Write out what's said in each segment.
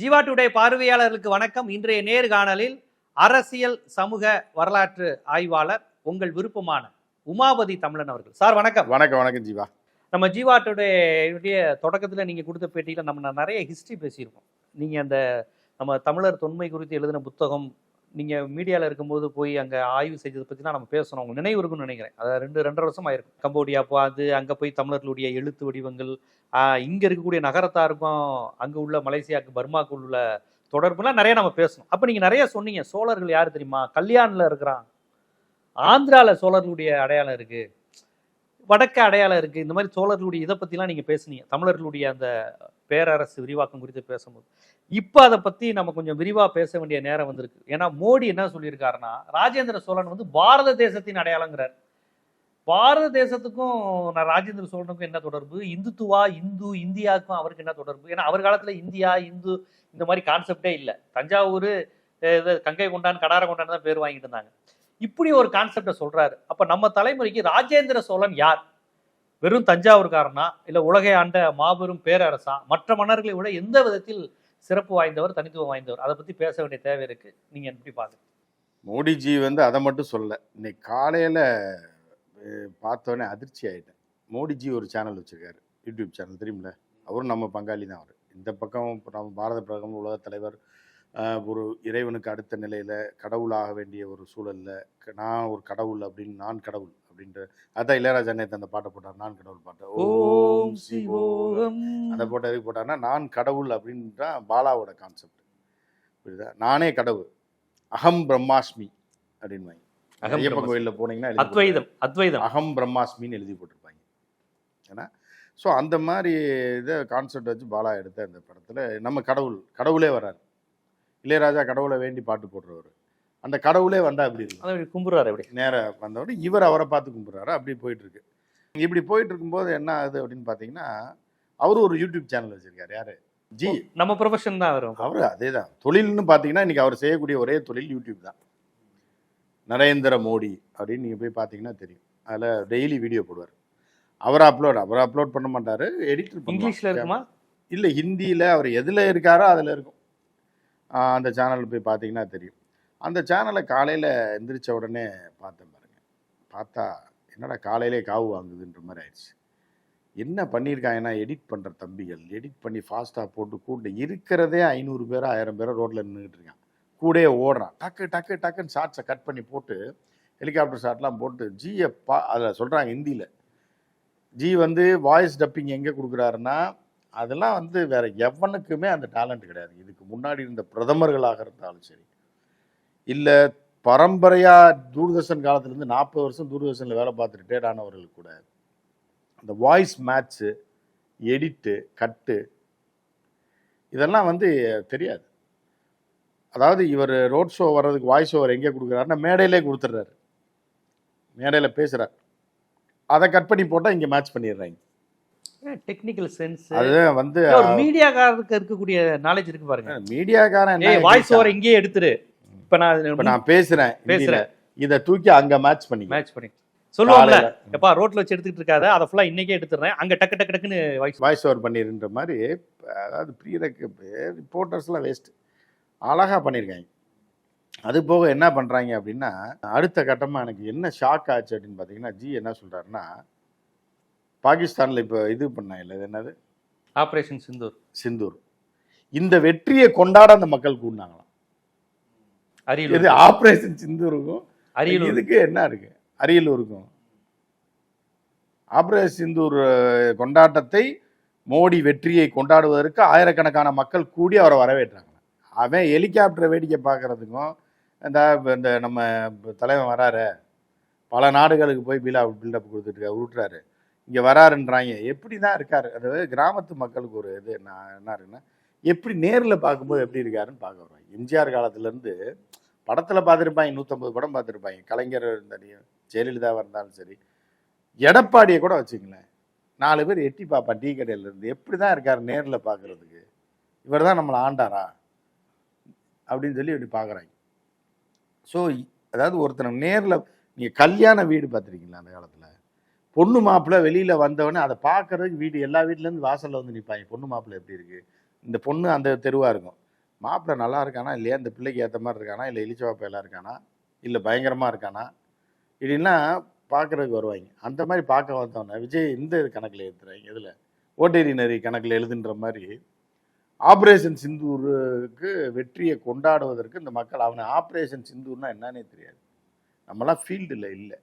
Jeeva today பார்வையாளர்களுக்கு வணக்கம். இன்றைய நேர்காணலில் அரசியல் சமூக வரலாற்று ஆய்வாளர் உங்கள் விருப்பமான உமாபதி தமிழன் அவர்கள். சார் வணக்கம். வணக்கம் வணக்கம் ஜீவா. நம்ம ஜீவா டுடே தொடக்கத்தில் நீங்கள் கொடுத்த பேட்டியில் நம்ம நிறைய ஹிஸ்ட்ரி பேசியிருக்கோம். நீங்கள் அந்த நம்ம தமிழர் தொன்மை குறித்து எழுதின புத்தகம் நீங்கள் மீடியாவில் இருக்கும்போது போய் அங்கே ஆய்வு செஞ்சதை பற்றிலாம் நம்ம பேசணும். உங்களுக்கு நினைவு இருக்குன்னு நினைக்கிறேன். அதாவது ரெண்டு ரெண்டரை வருஷம் ஆயிருக்கும் கம்போடியா பார்த்து அங்கே போய் தமிழர்களுடைய எழுத்து வடிவங்கள் இங்கே இருக்கக்கூடிய நகரத்தாருக்கும் அங்கே உள்ள மலேசியாவுக்கு பர்மாவுக்கு உள்ள தொடர்புலாம் நிறைய நம்ம பேசணும். அப்போ நீங்கள் நிறைய சொன்னீங்க. சோழர்கள் யார் தெரியுமா? கல்யாணில் இருக்கிறான். ஆந்திராவில் சோழர்களுடைய அடையாளம் இருக்குது வடக்கு அடையாளம் இருக்குது இந்த மாதிரி சோழர்களுடைய இதை பற்றிலாம் நீங்கள் பேசுனீங்க. தமிழர்களுடைய அந்த பேரரசு விரிவாக்கம் குறித்து பேசும்போது. இப்போ அதை பற்றி நம்ம கொஞ்சம் விரிவாக பேச வேண்டிய நேரம் வந்திருக்கு. ஏன்னா மோடி என்ன சொல்லியிருக்காருன்னா ராஜேந்திர சோழன் வந்து பாரத தேசத்தின் அடையாளங்கிறார். பாரத தேசத்துக்கும் நான் ராஜேந்திர சோழனுக்கும் என்ன தொடர்பு? இந்துத்துவா இந்து இந்தியாவுக்கும் அவருக்கு என்ன தொடர்பு? ஏன்னா அவர் காலத்தில் இந்தியா இந்து இந்த மாதிரி கான்செப்டே இல்லை. தஞ்சாவூர் இது கங்கை கொண்டான் கடார கொண்டான் தான் பேர் வாங்கிட்டு இருந்தாங்க. இப்படி ஒரு கான்செப்டை சொல்கிறாரு அப்போ நம்ம தலைமுறைக்கு ராஜேந்திர சோழன் யார்? வெறும் தஞ்சாவூர்காரனா இல்லை உலகை ஆண்ட மாபெரும் பேரரசா மற்ற மன்னர்களை விட எந்த விதத்தில் சிறப்பு வாய்ந்தவர் தனித்துவம் வாய்ந்தவர்? அதை பற்றி பேச வேண்டிய தேவை இருக்குது நீங்கள் எப்படி பாக்குறீங்க மோடிஜி வந்து அதை மட்டும் சொல்ல இன்னைக்கு காலையில் பார்த்தோன்னே அதிர்ச்சி ஆகிட்டேன் மோடிஜி ஒரு சேனல் வச்சுருக்காரு. யூடியூப் சேனல் தெரியுமில? அவரும் நம்ம பங்காளி தான் அவர். இந்த பக்கம் நம்ம பாரத பிரதமர் உலக தலைவர் ஒரு இறைவனுக்கு அடுத்த நிலையில் கடவுளாக வேண்டிய ஒரு சூழலில் நான் ஒரு கடவுள் அப்படின்னு நான் கடவுள். அப்படின்ற அதான் இளையராஜா நேற்று அந்த பாட்டை போட்டார். நான் கடவுள் பாட்டை. ஓம் சிவோகம். அதை போட்டு எதுக்கு போட்டாருன்னா நான் கடவுள் அப்படின்றா பாலாவோட கான்செப்ட் புரியுதா? நானே கடவுள். அகம் பிரம்மாஸ்மி அப்படின்னு பிரம்மாஸ்மி. கோயிலில் போனீங்கன்னா அத்வைதம் அத்வைதம். அகம் பிரம்மாஸ்மின்னு எழுதி போட்டிருப்பாங்க. ஏன்னா ஸோ அந்த மாதிரி இதை கான்செப்ட் வச்சு பாலா எடுத்த அந்த படத்தில் நம்ம கடவுள் கடவுளே வராரு இளையராஜா கடவுளை வேண்டி பாட்டு போடுறவர். அந்த கடவுளே வந்தா அப்படி இருக்கும்? அதை கும்புறாரு அப்படி. நேராக வந்தவர் இவர் அவரை பார்த்து கும்பிட்றாரு. அப்படி போயிட்டு இருக்கு இப்படி போயிட்டு இருக்கும்போது என்ன ஆகுது அப்படின்னு பார்த்தீங்கன்னா அவரு ஒரு யூடியூப் சேனல் வச்சிருக்காரு. யாரு? ஜி. நம்ம ப்ரொஃபஷன் தான் வரும் அவர் அதே தான் தொழில்னு பார்த்தீங்கன்னா இன்னைக்கு அவர் செய்யக்கூடிய ஒரே தொழில் யூடியூப் தான். நரேந்திர மோடி அப்படின்னு நீங்கள் போய் பார்த்தீங்கன்னா தெரியும். அதில் டெய்லி வீடியோ போடுவார். அவர் அப்லோட் அவர் அப்லோட் பண்ண மாட்டார் எடிட்டர் இங்கிலீஷ்ல இருக்குமா? இல்லை ஹிந்தியில் அவர் எதில் இருக்காரோ அதில் இருக்கும். அந்த சேனலில் போய் பார்த்தீங்கன்னா தெரியும். அந்த சேனலை காலையில் எந்திரிச்ச உடனே பார்த்தேன் பாருங்க. பார்த்தா என்னடா காலையிலே காவு வாங்குதுன்ற மாதிரி ஆயிடுச்சு. என்ன பண்ணியிருக்காங்கன்னா எடிட் பண்ணுற தம்பிகள் எடிட் பண்ணி ஃபாஸ்ட்டாக போட்டு கூட இருக்கிறதே ஐநூறு பேரோ ஆயிரம் பேரோ ரோட்டில் நின்றுக்கிட்டு இருக்கான். கூடயே ஓடுறான். டக்கு டக்கு டக்குன்னு ஷார்ட்ஸை கட் பண்ணி போட்டு ஹெலிகாப்டர் ஷாட்லாம் போட்டு ஜியை பா அதில் சொல்கிறாங்க ஹிந்தியில் ஜி வந்து வாய்ஸ் டப்பிங் எங்கே கொடுக்குறாருன்னா அதெல்லாம் வந்து வேற எவனுக்குமே அந்த டேலண்ட் கிடையாது. இதுக்கு முன்னாடி இருந்த பிரதமர்களாக இருந்தாலும் சரி. இல்லை பரம்பரையா தூர்தர்ஷன் காலத்துலேருந்து நாற்பது வருஷம் தூர்தர்ஷனில் வேலை பார்த்து ரிட்டையர்ட் ஆனவர்கள் கூட அந்த வாய்ஸ் மேட்ச்சு எடிட்டு கட்டு இதெல்லாம் வந்து தெரியாது. அதாவது இவர் ரோட் ஷோ வர்றதுக்கு வாய்ஸ் ஓவர் எங்கே கொடுக்குறாருன்னா மேடையிலே கொடுத்துட்றாரு. மேடையில் பேசுகிறார் அதை கட் பண்ணி போட்டால் இங்கே மேட்ச் பண்ணிடுறாங்க. டெக்னிக்கல் சென்ஸ் அது வந்து மீடியாக்காரருக்கு இருக்கக்கூடிய நாலேஜ் இருக்கு பாருங்க. மீடியாக்காரன் வாய்ஸ் ஓவர் இங்கேயே எடுத்துரு. இப்ப நான் இப்ப நான் பேசுறேன் பேசுறேன். இத தூக்கி அங்க மேட்ச் பண்ணி மேட்ச் பண்ணி. சொல்லுவாங்கல்ல காலையில. எப்பா ரோட்ல வச்சு எடுத்துக்கிட்டு இருக்காத அதை ஃபுல்லா இன்னைக்கே எடுத்துறேன் அங்க டக்கு டக்கு டக்குன்னு வாய்ஸ் வாய்ஸ் ஓவர் பண்ணிருன்ற மாதிரி அதாவது ப்ரீரக்கு ரிப்போர்ட்டர்ஸ்லாம் வேஸ்ட் அழகா பண்ணியிருக்காங்க அது போக என்ன பண்றாங்க அப்படின்னா அடுத்த கட்டமா எனக்கு என்ன ஷாக் ஆச்சு அப்படின்னு பாத்தீங்கன்னா ஜி என்ன சொல்றாருன்னா பாகிஸ்தான்ல இப்போ இது பண்ணாங்கல்ல இது என்னது? ஆபரேஷன் சிந்தூர் சிந்தூர் இந்த வெற்றியை கொண்டாட அந்த மக்கள் கூடினாங்களாம். இது அரியலூர் ஆபரேஷன் சிந்தூருக்கும் அரியலூர் இதுக்கு என்ன இருக்கு? அரியலூருக்கும் ஆபரேஷன் சிந்தூர் கொண்டாட்டத்தை மோடி வெற்றியை கொண்டாடுவதற்கு ஆயிரக்கணக்கான மக்கள் கூடி அவரை வரவேற்றாங்க. அவன் ஹெலிகாப்டரை வேடிக்கை பார்க்கறதுக்கும் இந்த இந்த நம்ம தலைவன் வராரு. பல நாடுகளுக்கு போய் பிலா பில்டப் கொடுத்துட்டு உருட்டுறாரு. இங்கே வராருன்றாங்க. எப்படி தான் இருக்காரு? அதாவது கிராமத்து மக்களுக்கு ஒரு இது என்ன என்ன இருக்குன்னா எப்படி நேரில் பார்க்கும்போது எப்படி இருக்காருன்னு பார்க்க வர்றாங்க. எம்ஜிஆர் காலத்துலேருந்து படத்தில் பார்த்துருப்பாங்க நூற்றம்பது படம் பார்த்துருப்பாங்க. கலைஞர் இருந்தாலும் ஜெயலலிதாவாக இருந்தாலும் சரி. எடப்பாடியை கூட வச்சுங்களேன் நாலு பேர் எட்டி பார்ப்பான் டீ கடையிலேருந்து எப்படி தான் இருக்கார் நேரில் பார்க்குறதுக்கு இவர் தான் நம்மளை ஆண்டாரா? அப்படின்னு சொல்லி இப்படி பார்க்குறாங்க ஸோ அதாவது ஒருத்தனை நேரில் நீங்கள் கல்யாண வீடு பார்த்துருக்கீங்களா அந்த காலத்தில்? பொண்ணு மாப்பிள்ளை வெளியில் வந்தவொடனே அதை பார்க்குறதுக்கு வீடு எல்லா வீட்டிலேருந்து வாசலில் வந்து நிற்பாங்க பொண்ணு மாப்பிள்ளை எப்படி இருக்குது இந்த பொண்ணு அந்த தெருவாக இருக்கும். மாப்பிள்ளை நல்லா இருக்கானா? இல்லையா? இந்த பிள்ளைக்கு ஏற்ற மாதிரி இருக்கானா? இல்லை இலிச்சவா பயலாக இருக்கானா? இல்லை பயங்கரமாக இருக்கானா? இப்படின்னா பார்க்குறதுக்கு வருவாங்க. அந்த மாதிரி பார்க்க வந்தோன்னே விஜய் இந்த கணக்கில் எழுதுறாங்க இதில் ஓட்டேரி நெறி கணக்கில் எழுதுன்ற மாதிரி ஆப்ரேஷன் சிந்தூருக்கு வெற்றியை கொண்டாடுவதற்கு இந்த மக்கள் அவனை ஆப்ரேஷன் சிந்தூர்னா என்னன்னே தெரியாது. நம்மளாம் ஃபீல்டில் இல்லை.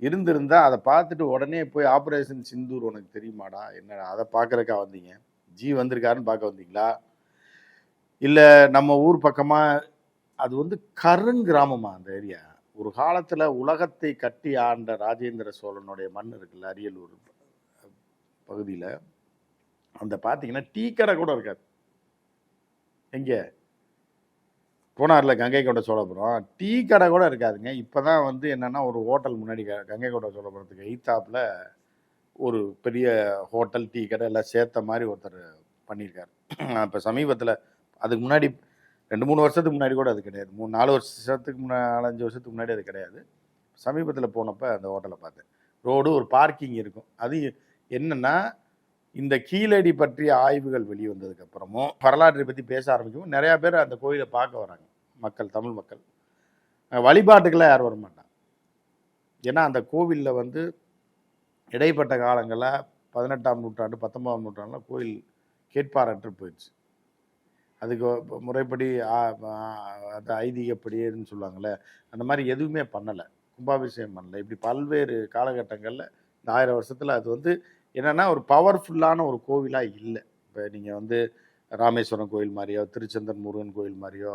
இருந்திருந்தா அதை பார்த்துட்டு உடனே போய் ஆப்ரேஷன் சிந்தூர் உனக்கு தெரியுமாடா? என்னடா? அதை பார்க்குறக்கா வந்தீங்க? ஜி வந்திருக்காருன்னு பார்க்க வந்தீங்களா? இல்லை நம்ம ஊர் பக்கமாக அது வந்து கருங்கிராமமா அந்த ஏரியா. ஒரு காலத்தில் உலகத்தை கட்டி ஆண்ட ராஜேந்திர சோழனுடைய மண் இருக்குல்ல அரியலூர் பகுதியில். அந்த பார்த்தீங்கன்னா டீ கடை கூட இருக்காது. எங்கே? போனார்ல கங்கை கொண்ட சோழபுரம். டீ கடை கூட இருக்காதுங்க. இப்போ தான் வந்து என்னென்னா ஒரு ஹோட்டல் முன்னாடி க- கங்கை கொண்ட சோழபுரத்துக்கு எய்த்தாப்பில் ஒரு பெரிய ஹோட்டல் டீ கடை எல்லாம் சேர்த்த மாதிரி ஒருத்தர் பண்ணியிருக்காரு. இப்போ சமீபத்தில் அதுக்கு முன்னாடி ரெண்டு மூணு வருஷத்துக்கு முன்னாடி கூட அது கிடையாது. மூணு நாலு வருஷத்துக்கு முன்னாடி நாலஞ்சு வருஷத்துக்கு முன்னாடி அது கிடையாது. சமீபத்தில் போனப்போ அந்த ஹோட்டலை பார்த்தேன். ரோடு ஒரு பார்க்கிங் இருக்கும். அது என்னன்னா இந்த கீழடி பற்றிய ஆய்வுகள் வெளிவந்ததுக்கப்புறமும் வரலாற்றை பற்றி பேச ஆரம்பிக்கவும் நிறையா பேர் அந்த கோயிலை பார்க்க வராங்க. மக்கள் தமிழ் மக்கள். வழிபாட்டுக்கெல்லாம் யாரும் வர மாட்டாங்க. ஏன்னா அந்த கோவிலில் வந்து இடைப்பட்ட காலங்களில் பதினெட்டாம் நூற்றாண்டு பத்தொன்பதாம் நூற்றாண்டில் கோயில் கேட்பாரற்று போயிடுச்சு. அதுக்கு முறைப்படி ஆ- ஐதீகப்படி அது சொல்லுவாங்கள்ல அந்த மாதிரி எதுவுமே பண்ணலை. கும்பாபிஷேகம் பண்ணலை. இப்படி பல்வேறு காலகட்டங்களில் இந்த ஆயிரம் வருஷத்தில் அது வந்து என்னென்னா ஒரு பவர்ஃபுல்லான ஒரு கோவிலாக இல்லை. இப்போ நீங்கள் வந்து ராமேஸ்வரம் கோயில் மாதிரியோ திருச்செந்தன் முருகன் கோயில் மாதிரியோ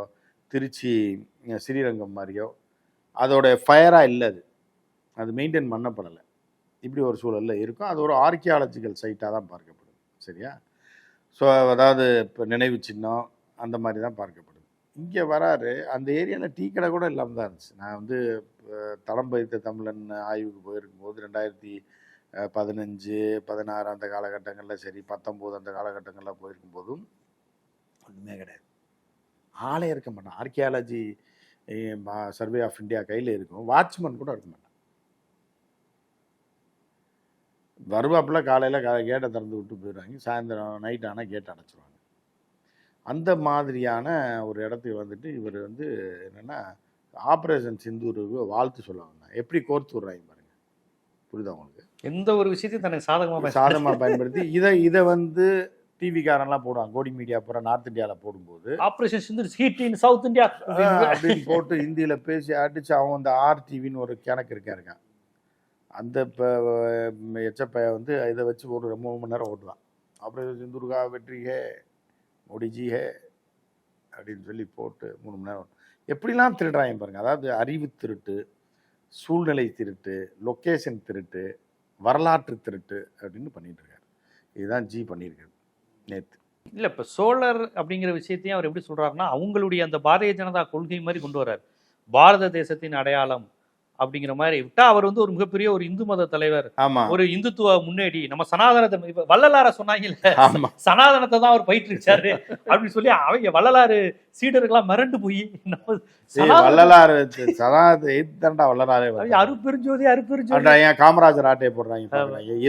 திருச்சி ஸ்ரீரங்கம் மாதிரியோ அதோடைய ஃபயராக இல்லை அது. அது மெயின்டைன் பண்ணப்படலை. இப்படி ஒரு சூழலில் இருக்கும். அது ஒரு ஆர்கியாலஜிக்கல் சைட்டாக தான் பார்க்கப்படும் சரியா? ஸோ அதாவது இப்போ நினைவு சின்னம் அந்த மாதிரி தான் பார்க்கப்படுது இங்கே வராரு அந்த ஏரியாவில் டீ கடை கூட இல்லாமல் தான் இருந்துச்சு. நான் வந்து தளம் பதித்த தமிழன் ஆய்வுக்கு போயிருக்கும்போது ரெண்டாயிரத்தி பதினஞ்சு பதினாறு அந்த காலகட்டங்களில் சரி பத்தொம்போது அந்த காலகட்டங்களில் போயிருக்கும் போதும் ஒன்றுமே கிடையாது. ஆளே இருக்க மாட்டான். ஆர்கியாலஜி சர்வே ஆஃப் இந்தியா கையில் இருக்கும். வாட்ச்மேன் கூட இருக்க மாட்டான். வருவாப்பில் காலையில் கேட்டை திறந்து விட்டு போயிடுவாங்க. சாயந்தரம் நைட் ஆனால் கேட்டை அடைச்சிருவாங்க. அந்த மாதிரியான ஒரு இடத்துக்கு வந்துட்டு இவர் வந்து என்னென்னா ஆப்ரேஷன் சிந்தூருக்கு வாழ்த்து சொல்ல வந்தாங்க எப்படி கோர்த்து விட்றாங்க பாருங்க. புரியுதா உங்களுக்கு? எந்த ஒரு விஷயத்தையும் தனக்கு சாதகமா பேச சாதமாக பயன்படுத்தி இதை இதை வந்து டிவிக்காரன்லாம் போடுவாங்க. கோடி மீடியா பூரா நார்த் இந்தியாவில் போடும்போது. Operation Sindoor heat in south India அப்படின்னு போட்டு ஹிந்தியில் பேசி அடிச்சு அவன் அந்த ஆர்டிவின்னு ஒரு கணக்கு இருக்கா இருக்கான். அந்த இப்போ எச்சப்பைய வந்து இதை வச்சு ஒரு மூணு மணி நேரம் ஓட்டுவான். அப்புறம் சிந்துர்கா வெற்றி ஹே மோடிஜி ஹே அப்படின்னு சொல்லி போட்டு மூணு மணி நேரம். எப்படிலாம் திருடுறாங்க பாருங்க. அதாவது அறிவு திருட்டு சூழ்நிலை திருட்டு லொக்கேஷன் திருட்டு வரலாற்று திருட்டு அப்படின்னு பண்ணிட்டு இருக்காரு. இதுதான் ஜி பண்ணியிருக்காரு நேற்று இல்லை இப்போ சோழர் அப்படிங்கிற விஷயத்தையும் அவர் எப்படி சொல்கிறாருன்னா அவங்களுடைய அந்த பாரதிய ஜனதா கொள்கை மாதிரி கொண்டு வர்றார். பாரத தேசத்தின் அடையாளம் அப்படிங்கிற மாதிரி விட்டா அவர் வந்து ஒரு மிகப்பெரிய ஒரு இந்து மத தலைவர். ஒரு இந்துத்துவ முன்னேடி. நம்ம சனாதனத்தை இப்ப வள்ளலார சொன்னாங்கல்ல. சனாதனத்தை தான் அவர் பயிற்றுவிச்சாரு. அப்படின்னு சொல்லி அவங்க வள்ளலாறு சீடர்கள்லாம் மிரண்டு போய் வள்ளலாரே அவங்க வர்றாங்க. அருப்பெருஞ்சோதி அருப்பெருஞ்சோதி பண்றாங்க காமராஜர் ஆட்டையை போடுறாங்க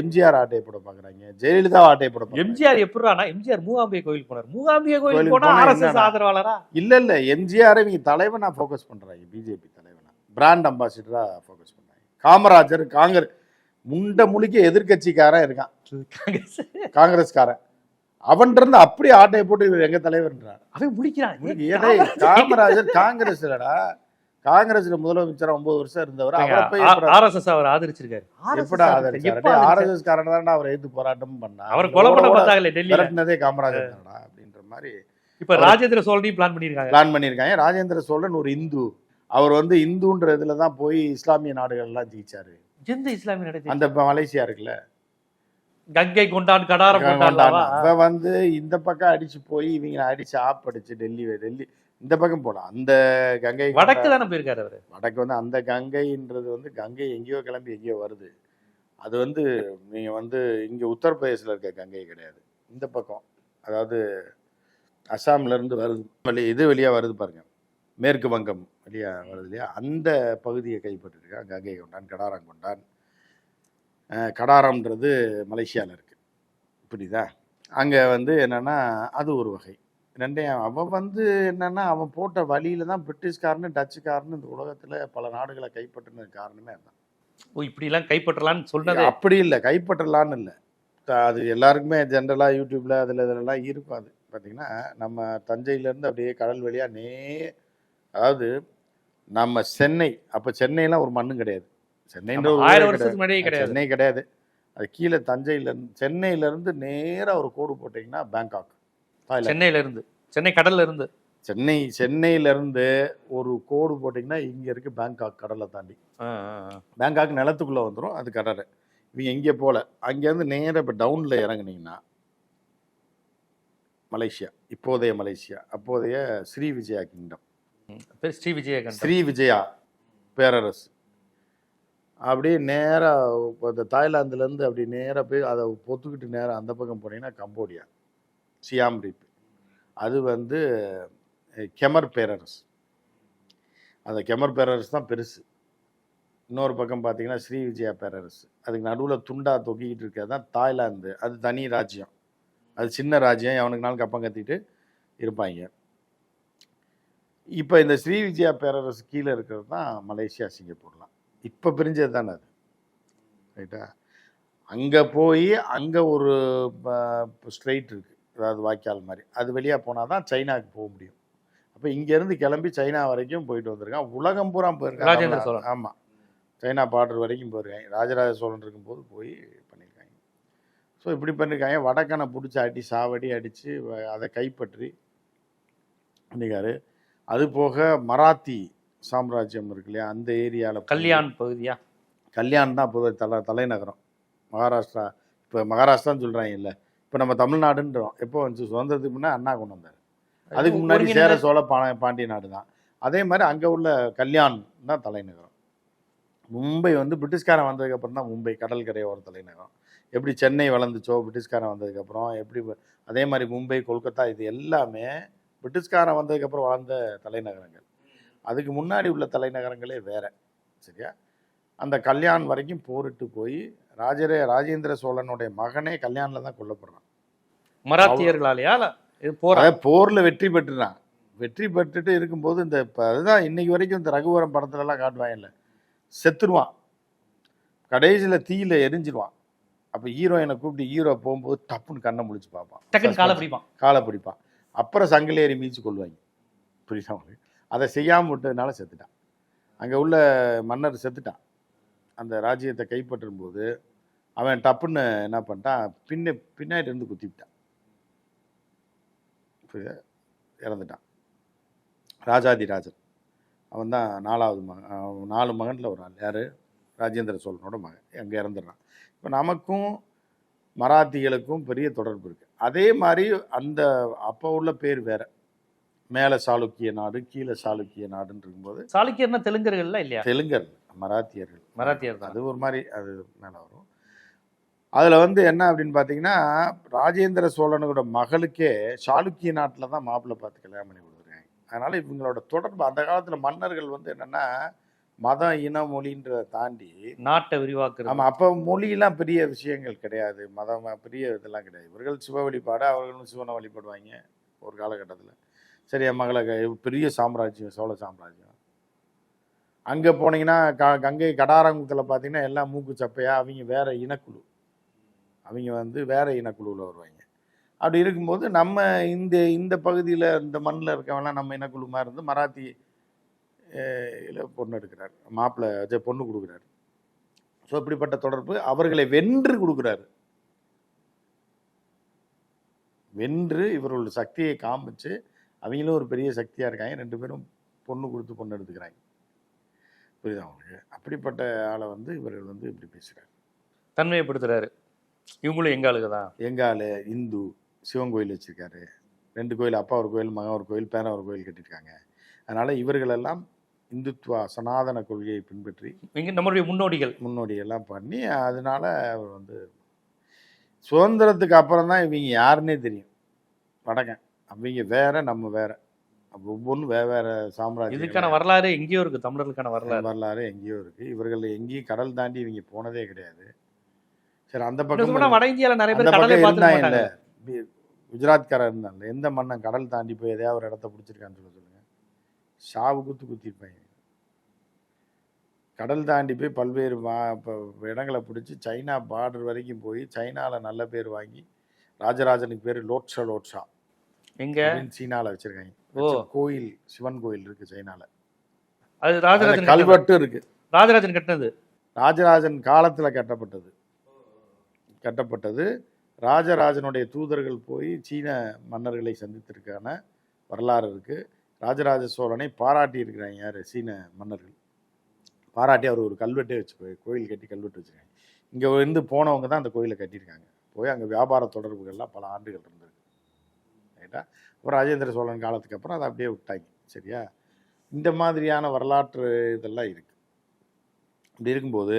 எம்ஜிஆர் ஆட்டையை போட பாக்குறாங்க. ஜெயலலிதா ஆட்டையை போட எம்ஜிஆர் எப்படின்னா எம்ஜிஆர் மூகாம்பிகை கோயில் போனார். மூகாம்பிகை கோயில் போனா ஆர்எஸ்எஸ்? ஆதரவாளரா? இல்ல இல்ல எம்ஜிஆர் இவங்க தலைவனா ஃபோக்கஸ் பண்றாங்க. பிஜேபி தலைவனா. பிராண்ட் அம்பாசிடரா ஃபோக்கஸ் பண்றாங்க காமராஜர் காங்கிரஸ் முண்ட முழிக்க எதிர்க்கட்சிக்காரன் இருக்கான். காங்கிரஸ்காரன். அவன் இருந்து அப்படியே ஆட்டையை போட்டு இவர் எங்க தலைவர்ன்றார். அவன் முடிக்கிறான் எடை காமராஜர். காங்கிரஸ் இல்லடா. காங்கிரஸ்ல முதலமைச்சர் ஒன்பது வருஷம் இருந்தவர். ஆர்எஸ்எஸ் அவர் ஆதரிச்சிருக்காரு. எப்படா ஆதரிச்சாரு? ஆர்எஸ்எஸ் காரன் தான் அவரை எதிர்த்து போராட்டம் பண்ணா? அவர் கொலை பண்ண பார்த்தாங்களே டெல்லியில. மிரட்டினதே காமராஜர் தானடா அப்படின்ற மாதிரி இப்ப ராஜேந்திர சோழனையும் பிளான் பண்ணிருக்காங்க பிளான் பண்ணியிருக்காங்க. ராஜேந்திர சோழன் ஒரு இந்து. அவர் வந்து இந்துன்ற இதுல தான் போய் இஸ்லாமிய நாடுகள் எல்லாம் ஜெயிச்சாரு. எந்த இஸ்லாமிய நடத்தி அந்த இப்ப மலேசியா இருக்குல்ல. கங்கை கொண்டான் கடாரம் கொண்டான் அவ வந்து இந்த பக்கம் அடிச்சு போய் இவங்க அடிச்சு ஆப் அடிச்சு டெல்லி டெல்லி இந்த பக்கம் போலாம். அந்த கங்கை வடக்கு தானே போயிருக்காரு அவரு? வடக்கு வந்து அந்த கங்கைன்றது வந்து கங்கை எங்கேயோ கிளம்பி எங்கேயோ வருது. அது வந்து நீங்க வந்து இங்க உத்தரப்பிரதேசில் இருக்க கங்கை கிடையாது. இந்த பக்கம். அதாவது அஸ்ஸாம்ல இருந்து வருது. இது வெளியா வருது பாருங்க. மேற்கு வங்கம் வெளியா வருது இல்லையா? அந்த பகுதியை கைப்பற்றிருக்கான் கங்கை கொண்டான் கடாரம் கொண்டான். கடாரம்ன்றது மலேசியாவில் இருக்கு. புரியுதா? அங்கே வந்து என்னன்னா அது ஒரு வகை. ரெண்டையும் அவன் வந்து என்னன்னா அவன் போட்ட வழியில தான் பிரிட்டிஷ்காரனு டச்சுக்காரனு இந்த உலகத்துல பல நாடுகளை கைப்பற்றினது காரணமே அதான். ஓ இப்படிலாம் கைப்பற்றலாம்னு சொன்னதே. அப்படி இல்லை. கைப்பற்றலான்னு இல்லை. அது எல்லாருக்குமே ஜென்ரலாக யூடியூப்ல அதில் இதிலெல்லாம் இருக்கும் அது. பார்த்தீங்கன்னா நம்ம தஞ்சையிலேருந்து அப்படியே கடல் வழியா நே அதாவது நம்ம சென்னை அப்போ சென்னைலாம் ஒரு மண்ணும் கிடையாது. சென்னைன்ற ஒரு கிடையாது. வருஷத்துக்கு முன்னாடியே கிடையாது. சென்னை கிடையாது. அது கீழே தஞ்சையிலேருந்து சென்னையிலேருந்து நேராக ஒரு கோடு போட்டிங்கன்னா பேங்காக் தாய்லாந்து. சென்னையில இருந்து சென்னை கடல்ல இருந்து சென்னை சென்னையிலேருந்து ஒரு கோடு போட்டிங்கன்னா இங்கே இருக்கு பேங்காக் கடலை தாண்டி. பேங்காக் நிலத்துக்குள்ளே வந்துடும் அது கடலை. இவங்க எங்கே போகல அங்கேருந்து நேராக இப்போ டவுனில் இறங்குனீங்கன்னா மலேசியா இப்போதைய மலேசியா அப்போதைய ஸ்ரீ விஜயா கிங்டம். பேர் ஸ்ரீ விஜயகண்டன் ஸ்ரீ விஜயா பேரரசு. அப்படியே நேராக இந்த தாய்லாந்துலேருந்து அப்படி நேராக போய் அதை பொத்துக்கிட்டு நேராக அந்த பக்கம் போனீங்கன்னா கம்போடியா சியாம் ரீப் அது வந்து கெமர் பேரரசு. அந்த கெமர் பேரரசு தான் பெருசு. இன்னொரு பக்கம் பார்த்தீங்கன்னா ஸ்ரீ விஜயா பேரரசு. அதுக்கு நடுவில் துண்டா தொக்கிக்கிட்டு இருக்கிறது தான் தாய்லாந்து. அது தனி ராஜ்யம். அது சின்ன ராஜ்யம். எவனுக்கு நாள் கப்பம் கத்திட்டு இருப்பாங்க. இப்போ இந்த ஸ்ரீ விஜயா பேரரசு கீழே இருக்கிறது தான் மலேசியா சிங்கப்பூர்லாம். இப்போ பிரிஞ்சது தானே அது? ரைட்டா? அங்கே போய் அங்கே ஒரு ஸ்ட்ரெயிட் இருக்குது அதாவது வாய்க்கால் மாதிரி. அது வெளியாக போனால் தான் சைனாக்கு போக முடியும். அப்போ இங்கேருந்து கிளம்பி சைனா வரைக்கும் போயிட்டு வந்திருக்கான். உலகம் பூரா போயிருக்கான். ராஜேந்திர சோழன். ஆமாம் சைனா பார்டர் வரைக்கும் போயிருக்காங்க ராஜராஜ சோழன் இருக்கும்போது போய் பண்ணியிருக்காங்க. ஸோ இப்படி பண்ணியிருக்காங்க. வடக்கனை பிடிச்சி அடி சாவடி அடித்து அதை கைப்பற்றி பண்ணிக்காரு அது போக மராத்தி சாம்ராஜ்யம் இருக்கு இல்லையா? அந்த ஏரியாவில் கல்யாண் பகுதியா? கல்யாண் தான் இப்போ தலை தலைநகரம். மகாராஷ்டிரா இப்போ மகாராஷ்டிரான்னு சொல்கிறாங்க இல்லை இப்போ நம்ம தமிழ்நாடுன்றோம். எப்போ வந்துச்சு சுதந்திரத்துக்கு முன்னே அண்ணா கொண்டு வந்தார். அதுக்கு முன்னாடி சேர சோழ பா பாண்டிய நாடு தான். அதே மாதிரி அங்கே உள்ள கல்யாண் தான் தலைநகரம். மும்பை வந்து பிரிட்டிஷ்காரன் வந்ததுக்கப்புறம் தான் மும்பை கடற்கரையோர தலைநகரம். எப்படி சென்னை வளர்ந்துச்சோ பிரிட்டிஷ்காரன் வந்ததுக்கப்புறம் எப்படி அதே மாதிரி மும்பை கொல்கத்தா இது எல்லாமே பிரிட்டிஷ்காரன் வந்ததுக்கப்புறம் வளர்ந்த தலைநகரங்கள். அதுக்கு முன்னாடி உள்ள தலைநகரங்களே வேற சரியா? அந்த கல்யாண் வரைக்கும் போரிட்டு போய் ராஜரே ராஜேந்திர சோழனுடைய மகனே கல்யாணில் தான் கொல்லப்படுறான். மராத்தியர்களாலயா? போரா? போர்ல வெற்றி பெற்றுறான். வெற்றி பெற்றுட்டு இருக்கும்போது இந்த இப்ப அதுதான் இன்னைக்கு வரைக்கும் இந்த ரகுவரம் படத்துல எல்லாம் காட்டுவாங்கல்ல செத்துருவான். கடைசியில தீயில எரிஞ்சிருவான். அப்ப ஹீரோயினை கூப்பிட்டு ஹீரோ போகும்போது டப்புன்னு கண்ணை முழிச்சு பார்ப்பான். காலை பிடிப்பான். காலை பிடிப்பான். அப்புறம் சங்கிலேரி ஏறி மீச்சு கொள்வாங்க. புரியுதா உங்களுக்கு? அதை செய்யாமல் விட்டதுனால செத்துட்டான். அங்கே உள்ள மன்னர் செத்துட்டான். அந்த ராஜ்யத்தை கைப்பற்றும் போது அவன் டப்புன்னு என்ன பண்ணிட்டான்? பின்ன பின்னாடி இருந்து குத்திவிட்டான். புரியுதா? இறந்துட்டான். ராஜாதி ராஜன். அவன் தான் நாலாவது மகன். அவன் நாலு மகனில் ஒரு ஆள். யார்? ராஜேந்திர சோழனோட மகன். அங்கே இறந்துடுறான். இப்போ நமக்கும் மராத்திகளுக்கும் பெரிய தொடர்பு இருக்குது அதே மாதிரி அந்த அப்போ உள்ள பேர் வேற. மேலே சாளுக்கிய நாடு கீழே சாளுக்கிய நாடுன்னு இருக்கும்போது சாளுக்கியர்னா தெலுங்கர்கள்ல இல்லையா? தெலுங்கர் மராத்தியர்கள். மராத்தியர் தான். அது ஒரு மாதிரி அது மேலே வரும். அதில் வந்து என்ன அப்படின்னு பார்த்தீங்கன்னா ராஜேந்திர சோழனோட மகளுக்கே சாளுக்கிய நாட்டில் தான் மாப்பிள்ளை பார்த்து கல்யாணம் பண்ணி கொடுத்துருக்காங்க. அதனால் இவங்களோட தொடர்பு அந்த காலத்தில் மன்னர்கள் வந்து என்னென்னா மதம் இன மொழின்றதை தாண்டி நாட்டை விரிவாக்குறது. ஆமாம் அப்போ மொழியெல்லாம் பெரிய விஷயங்கள் கிடையாது. மதம் பெரிய இதெல்லாம் கிடையாது. இவர்கள் சிவ வழிபாடு அவர்களும் சிவனை வழிபடுவாங்க ஒரு காலகட்டத்தில். சரி என் மகளை பெரிய சாம்ராஜ்யம் சோழ சாம்ராஜ்யம். அங்கே போனீங்கன்னா க கங்கை கடாரங்குத்தில் பார்த்தீங்கன்னா எல்லாம் மூக்கு சப்பையா அவங்க வேற இனக்குழு. அவங்க வந்து வேற இனக்குழுவில் வருவாங்க. அப்படி இருக்கும்போது நம்ம இந்த இந்த பகுதியில் இந்த மண்ணில் இருக்கவங்கலாம் நம்ம இனக்குழுமா இருந்து மராத்தி அஹ், இல பொண்ணு எடுக்கிறார். மாப்பிள்ளை பொண்ணு கொடுக்குறாரு. ஸோ இப்படிப்பட்ட தொடர்பு அவர்களை வென்று கொடுக்குறாரு. வென்று இவர்களோட சக்தியை காமிச்சு அவங்களும் ஒரு பெரிய சக்தியாக இருக்காங்க. ரெண்டு பேரும் பொண்ணு கொடுத்து பொண்ணு எடுத்துக்கிறாங்க. புரியுதா அவங்களுக்கு அப்படிப்பட்ட ஆளை வந்து இவர்கள் வந்து இப்படி பேசுகிறார் தன்மையப்படுத்துறாரு. இவங்களும் எங்க ஆளுங்க தான்? எங்க ஆளு? இந்து. சிவன் கோயில் வச்சிருக்காரு. ரெண்டு கோயில் அப்பா ஒரு கோயில் மகன் ஒரு கோயில் பேரன் ஒரு கோயில் கட்டியிருக்காங்க. அதனால இவர்களெல்லாம் இந்துத்துவா சனாதன கொள்கையை பின்பற்றி இங்க நம்மளுடைய முன்னோடிகள். முன்னோடி எல்லாம் பண்ணி அதனால அவர் வந்து சுதந்திரத்துக்கு அப்புறம் தான் இவங்க யாருன்னே தெரியும். வடக்கன். அவங்க வேற நம்ம வேற. ஒவ்வொன்றும் வேற வேற சாம்ராஜ்யம் இதுக்கான வரலாறு எங்கேயோ இருக்கு தமிழர்களுக்கான வரலாறு. வரலாறு எங்கேயோ இருக்கு. இவர்கள் எங்கேயும் கடல் தாண்டி இவங்க போனதே கிடையாது. சரி அந்த பக்கம் வட இந்தியால நிறைய பேர் கடலை பக்கம் பார்த்துக்க இருந்தாங்க மாட்டாங்க இல்ல. குஜராத்காரன் இருந்தான்ல எந்த மன்னன் கடல் தாண்டி போய் எதையாவது ஒரு இடத்த பிடிச்சிருக்கான்னு சொல்ல ஷாவு குத்து குத்திருப்பாங்க கடல் தாண்டி போய் பல்வேறு மா இடங்களை பிடிச்சி சைனா பார்டர் வரைக்கும் போய் சைனாவில் நல்ல பேர் வாங்கி ராஜராஜனுக்கு பேர் லோட்ஷா லோட்ஷா எங்க? சீனாவில் வச்சிருக்காங்க. ஓ. கோயில் சிவன் கோயில் இருக்கு சைனால. அது ராஜராஜன். கல்வெட்டும் இருக்கு. ராஜராஜன் கட்டினது? ராஜராஜன் காலத்துல கட்டப்பட்டது. கட்டப்பட்டது. ராஜராஜனுடைய தூதர்கள் போய் சீன மன்னர்களை சந்தித்திருக்கான வரலாறு இருக்கு. ராஜராஜ சோழனை பாராட்டி இருக்கிறாங்க யாரு? சீன மன்னர்கள். பாராட்டி அவர் ஒரு கல்வெட்டே வச்சு கோயில் கட்டி கல்வெட்டு வச்சிருக்காங்க. இங்க இருந்து போனவங்க தான் அந்த கோயிலை கட்டியிருக்காங்க. போய் அங்க வியாபார தொடர்புகள்லாம் பல ஆண்டுகள் இருந்திருக்கு. ரைட்டா? அப்புறம் ராஜேந்திர சோழன் காலத்துக்கு அப்புறம் அதை அப்படியே விட்டாங்க. சரியா? இந்த மாதிரியான வரலாற்று இதெல்லாம் இருக்கு. அப்படி இருக்கும்போது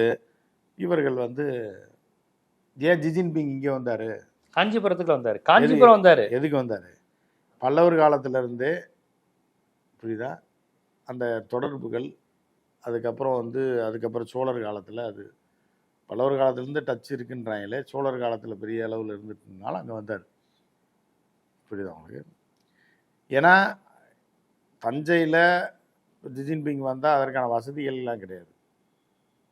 இவர்கள் வந்து ஏன் ஜி ஜின்பிங் இங்கே வந்தார்? காஞ்சிபுரத்துக்கு வந்தாரு. காஞ்சிபுரம் வந்தாரு. எதுக்கு வந்தார்? பல்லவர் காலத்துல இருந்தே புரியுதா? அந்த தொடர்புகள் அதுக்கப்புறம் வந்து அதுக்கப்புறம் சோழர் காலத்தில் அது. பல்லவர் காலத்துலேருந்து டச் இருக்குன்றாங்களே சோழர் காலத்தில் பெரிய அளவில் இருந்துட்டுனால அங்கே வந்தார். புரியுதா உங்களுக்கு? ஏன்னா தஞ்சையில் ஜி ஜின்பிங் வந்தால் அதற்கான வசதிகள்லாம் கிடையாது.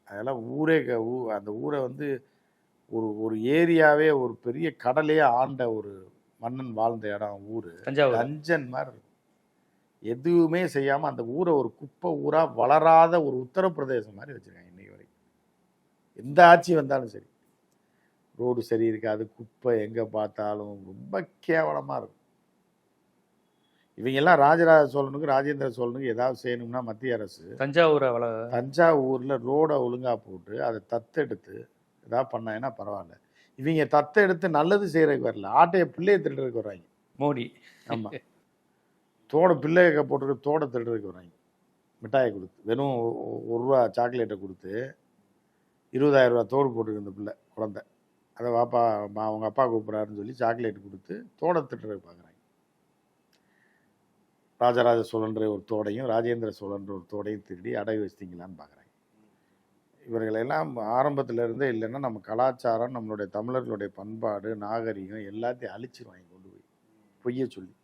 அதெல்லாம் ஊரே க- ஊ- அந்த ஊரை வந்து ஒரு ஒரு ஏரியாவே ஒரு பெரிய கடலையே ஆண்ட ஒரு மன்னன் வாழ்ந்த இடம் ஊர். தஞ்சாவூர். தஞ்சன் மாதிரி இருக்கும். எதுவுமே செய்யாம அந்த ஊரை ஒரு குப்பை ஊரா வளராத ஒரு உத்தரப்பிரதேசம் மாதிரி வச்சிருக்காங்க இன்னைக்கு வரைக்கும். எந்த ஆட்சி வந்தாலும் சரி. ரோடு சரி இருக்காது குப்பை எங்க பார்த்தாலும் ரொம்ப கேவலமா இருக்கும். இவங்க எல்லாம் ராஜராஜ சோழனுக்கு ராஜேந்திர சோழனுக்கு ஏதாவது செய்யணும்னா மத்திய அரசு தஞ்சாவூரை வள தஞ்சாவூர்ல ரோடை ஒழுங்கா போட்டு அதை தத்தெடுத்து ஏதாவது பண்ணாங்கன்னா பரவாயில்ல. இவங்க தத்தெடுத்து நல்லது செய்யறதுக்கு வரல. ஆட்டைய பிள்ளையை திருடுறதுக்கு வர்றாங்க. மோடி. ஆமா. தோட பிள்ளைய போட்டுருக்கு தோட திருடுறதுக்கு வர்றாங்க. மிட்டாயை கொடுத்து வெறும் ஒ- ஒரு ரூபா சாக்லேட்டை கொடுத்து இருபதாயிரம் ரூபா தோடு போட்டுருக்கு இந்த பிள்ளை குழந்த. அதை வாப்பா மா அவங்க அப்பா கூப்பிட்றாருன்னு சொல்லி சாக்லேட் கொடுத்து தோட திட்டுறதுக்கு பார்க்குறாங்க. ராஜராஜ சோழன்ற ஒரு தோடையும் ராஜேந்திர சோழன்ற ஒரு தோடையும் திருடி அடகு வச்சிட்டிங்களான்னு பார்க்குறாங்க. இவர்களெல்லாம் ஆரம்பத்துல இருந்தே இல்லைன்னா நம்ம கலாச்சாரம் நம்மளுடைய தமிழர்களுடைய பண்பாடு நாகரிகம் எல்லாத்தையும் அழிச்சிருவாங்க கொண்டு போய். பொய்ய சொல்லி.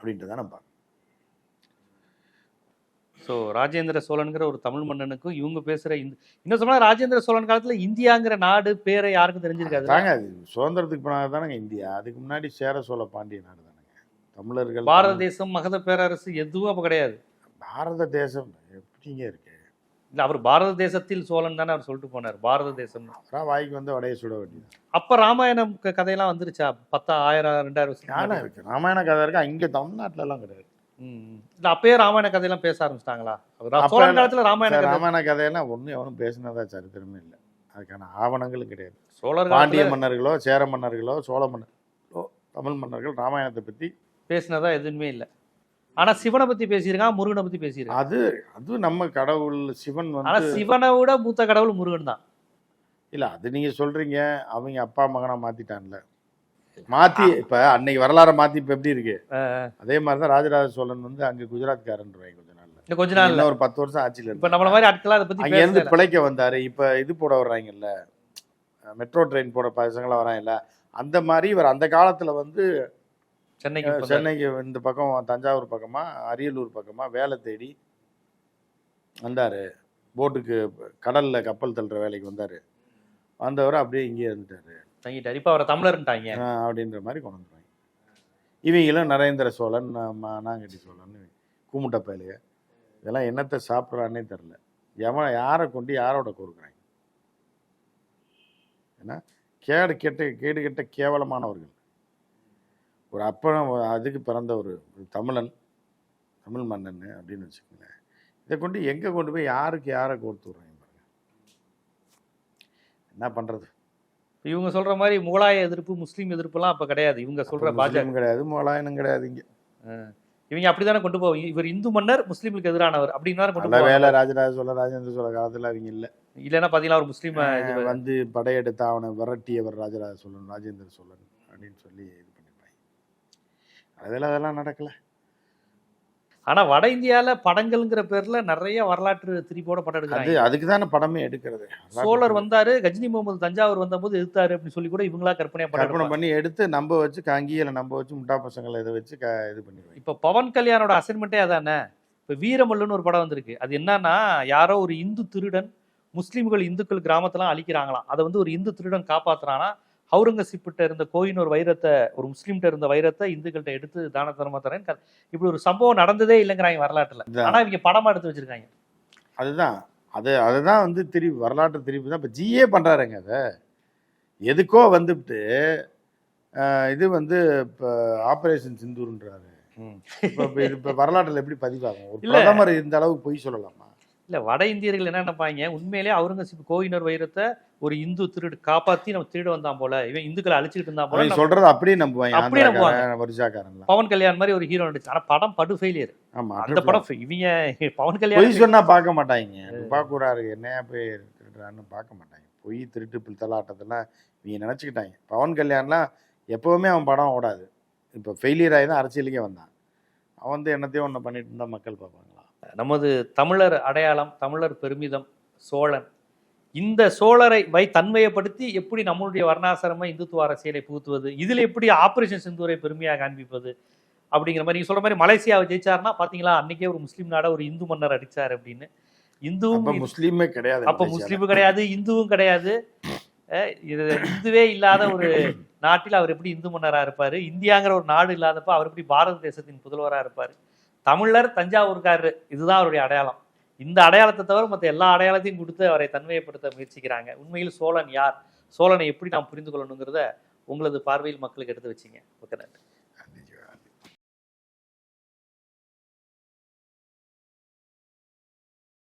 அப்படின்ட்டு தான் நம்ம. ஸோ ராஜேந்திர சோழன்கிற ஒரு தமிழ் மன்னனுக்கும் இவங்க பேசுற இந்த இன்னும் சொன்னா ராஜேந்திர சோழன் காலத்துல இந்தியாங்கிற நாடு பேரை யாருக்கும் தெரிஞ்சிருக்காது தாங்க அது சுதந்திரத்துக்கு பின்னாடி தானங்க இந்தியா. அதுக்கு முன்னாடி சேர சோழ பாண்டிய நாடு தானங்க. தமிழர்கள் பாரத தேசம் மகத பேரரசு எதுவும் அப்ப கிடையாது. பாரத தேசம் எப்படிங்க இருக்கு? இல்ல அவர் பாரத தேசத்தில் சோழன் தானே அவர் சொல்லிட்டு போனார் பாரத தேசம் வாய்க்கு வந்து வடைய சுட வேண்டியது அப்ப ராமாயணம் கதையெல்லாம் வந்துருச்சா? பத்தா ஆயிரம் ரெண்டாயிரம் வருஷம்? இருக்கு. ராமாயண கதை இருக்கா? இங்க தமிழ்நாட்டுல எல்லாம் கிடையாது. ம். இல்ல அப்பயே ராமாயண கதையெல்லாம் பேச ஆரம்பிச்சிட்டாங்களா? சோழன் காலத்துல ராமாயண ராமாயண கதையெல்லாம் ஒண்ணும் எவனும் பேசினதா சரித்திரமே இல்லை. அதுக்கான ஆவணங்களும் கிடையாது. சோழர் பாண்டிய மன்னர்களோ சேர மன்னர்களோ சோழ மன்னர்களோ தமிழ் மன்னர்கள் ராமாயணத்தை பத்தி பேசினதா எதுவுமே இல்ல. ஆனா சிவனை பத்தி பேசியிருக்கான் முருகனை பத்தி பேசியிருக்கான். அது அது நம்ம கடவுள் சிவன் ஆனா வந்து சிவனை விட மூத்த கடவுள் முருகன் தான். இல்ல அது நீங்க சொல்றீங்க அவங்க அப்பா மகனா மாத்திட்டான்ல. மாத்தி இப்ப அன்னைக்கு வரலாறை மாத்தி இப்ப எப்படி இருக்கு? அதே மாதிரிதான் ராஜராஜ சோழன் வந்து அங்க குஜராத்காரன்றாங்க கொஞ்ச இன்னும் கொஞ்ச நாள் ஒரு பத்து வருஷம் ஆட்சியில இப்ப நம்மள மாதிரி ஆட்களா அதை பத்தி அங்க இருந்து பேசல. பிழைக்க வந்தாரு. இப்ப இது போட வர்றாங்கல்ல மெட்ரோ ட்ரெயின் போட பசங்களாம் வராங்கல்ல அந்த மாதிரி இவர் அந்த காலத்துல வந்து சென்னைக்கு சென்னைக்கு இந்த பக்கம் தஞ்சாவூர் பக்கமா அரியலூர் பக்கமா வேலை தேடி வந்தாரு. போட்டுக்கு கடல்ல கப்பல் தள்ளுற வேலைக்கு வந்தாரு. வந்தவர் அப்படியே இங்கேயே இருந்துட்டாரு. தங்கிட்டாரு. இப்ப அவரை தமிழர்ன்ட்டாங்க. அப்படின்ற மாதிரி கொண்டு வந்துருவாங்க. இவங்களும் நரேந்திர சோழன் மானாங்கட்டி சோழன் கூமுட்ட பயலுக இதெல்லாம் என்னத்தை சாப்பிட்றான்னே தெரில எவன் யாரை கொண்டு யாரோட கொடுக்குறாங்க ஏன்னா கேடு கெட்ட கேடு கெட்ட கேவலமானவர்கள். ஒரு அப்பனம் அதுக்கு பிறந்த ஒரு தமிழன் தமிழ் மன்னன் அப்படின்னு வச்சுக்கோங்களேன். இதை கொண்டு எங்கே கொண்டு போய் யாருக்கு யாரை கோர்த்து விட்றாங்க பாருங்க. என்ன பண்ணுறது இவங்க சொல்ற மாதிரி முகலாய எதிர்ப்பு முஸ்லீம் எதிர்ப்புலாம் அப்ப கிடையாது. இவங்க சொல்ற பாஜக. கிடையாது முலாயனும் கிடையாது இங்கே. இவங்க அப்படித்தானே கொண்டு போவாங்க. இவர் இந்து மன்னர் முஸ்லீமுக்கு எதிரானவர் அப்படின்னு தானே கொண்டு வேலை ராஜராஜ சோழ ராஜேந்திர சோழ காலத்துல அவங்க இல்ல. இல்லைன்னா பாத்தீங்கன்னா ஒரு முஸ்லீம் வந்து படையெடுத்து அவனை விரட்டியவர் ராஜராஜ சோழன் ராஜேந்திர சோழன் அப்படின்னு சொல்லி இது அதில் அதெல்லாம் நடக்கல. ஆனா வட இந்தியால படங்கள்ங்கிற பேர்ல நிறைய வரலாற்று திரிப்போட படம் அது எடுக்கிறாங்க. அதுக்கு தானே படமே எடுக்கிறது. சோழர் வந்தாரு கஜினி முகமது தஞ்சாவூர் வந்தபோது எதிர்த்தாரு அப்படின்னு சொல்லி கூட இவங்களா கற்பனையா படம் கற்பனை. பண்ணி எடுத்து நம்ப வச்சு கங்கியில நம்ப வச்சு முட்டா பசங்களை இதை வச்சு க இது பண்ணிடுவாங்க. இப்ப பவன் கல்யாணோட அசைன்மெண்ட்டே அதானே? இப்ப வீரமல்லுன்னு ஒரு படம் வந்திருக்கு. அது என்னன்னா யாரோ ஒரு இந்து திருடன் முஸ்லிம்கள் இந்துக்கள் கிராமத்தெல்லாம் அழிக்கிறாங்களாம். அதை வந்து ஒரு இந்து திருடன் காப்பாத்துறானா? அவுரங்கசீப்கிட்ட இருந்த கோயினூர் வைரத்தை ஒரு முஸ்லீம்கிட்ட இருந்த வைரத்தை இந்துக்கள்கிட்ட எடுத்து தான தர்ம தரேன் இப்படி ஒரு சம்பவம் நடந்ததே இல்லைங்கிறாங்க வரலாற்றுல. இதான். ஆனா இவங்க படமா எடுத்து வச்சிருக்காங்க. அதுதான். அது அதுதான் வந்து திருப்பி வரலாற்று திருப்பி தான். இப்போ ஜிஏ பண்ணுறாருங்க அதை. எதுக்கோ வந்துவிட்டு ஆஹ், இது வந்து இப்போ ஆப்ரேஷன் சிந்தூர்ன்றாரு இப்போ இப்போ வரலாற்றில் எப்படி பதிவாகும்? ஒரு. பிரதமர் இந்த அளவுக்கு பொய் சொல்லலாமா? இல்ல வட இந்தியர்கள் என்ன நினைப்பாங்க? உண்மையிலேயே அவுரங்கசீப் கோயினர் வைரத்தை ஒரு இந்து திருடு காப்பாத்தி நம்ம திருட வந்தான் போல. இவன் இந்துக்களை அழிச்சுக்கிட்டு இருந்தான் போல சொல்றதை அப்படியே நம்புவாங்க. அப்படியே நம்புவாங்க. பவன் கல்யாண் மாதிரி ஒரு ஹீரோ நடிச்சு ஆனா படம் படு ஃபெயிலியர் ஆமா அந்த படம் இவங்க பவன் பொய் கல்யாண் சொன்னா பார்க்க மாட்டாங்க. துப்பாக்கூடாரு என்னையா போய் திருடுறான்னு பார்க்க மாட்டாங்க. பொய் திருட்டு பித்தலாட்டத்தெல்லாம் இவங்க நினச்சிக்கிட்டாங்க. பவன் கல்யாண்லாம் எப்போவுமே அவன் படம் ஓடாது. இப்போ ஃபெயிலியர் ஆகி தான் அரசியலுக்கே வந்தான். அவன் வந்து என்னத்தையும் ஒன்று பண்ணிட்டு இருந்தால் மக்கள் பார்ப்பாங்களா நமது தமிழர் அடையாளம் தமிழர் பெருமிதம் சோழன். இந்த சோழரை வை தன்மையப்படுத்தி எப்படி நம்மளுடைய வர்ணாசிரம இந்துத்துவ அரசியலை புகுத்துவது இதுல எப்படி ஆபரேஷன் சிந்தூரை பெருமையாக காண்பிப்பது அப்படிங்கிற மாதிரி நீங்க சொல்ற மாதிரி மலேசியாவை ஜெயிச்சாருன்னா பாத்தீங்களா அன்னைக்கே ஒரு முஸ்லீம் நாட ஒரு இந்து மன்னர் அடிச்சார் அப்படின்னு. இந்துவும் முஸ்லீமே கிடையாது அப்ப. முஸ்லீமும் கிடையாது இந்துவும் கிடையாது. இது இந்துவே இல்லாத ஒரு நாட்டில் அவர் எப்படி இந்து மன்னரா இருப்பாரு? இந்தியாங்கிற ஒரு நாடு இல்லாதப்ப அவர் எப்படி பாரத தேசத்தின் புதல்வரா இருப்பாரு? தமிழர் தஞ்சாவூர்காரர். இதுதான் அவருடைய அடையாளம். இந்த அடையாளத்தை தவிர மற்ற எல்லா அடையாளத்தையும் கொடுத்து அவரை தன்மையப்படுத்த முயற்சிக்கிறாங்க. உண்மையில் சோழன் யார்? சோழனை எப்படி நாம் புரிந்து கொள்ளணுங்கிறத உங்களது பார்வையில் மக்களுக்கு எடுத்து வச்சீங்க. ஓகே நன்றி.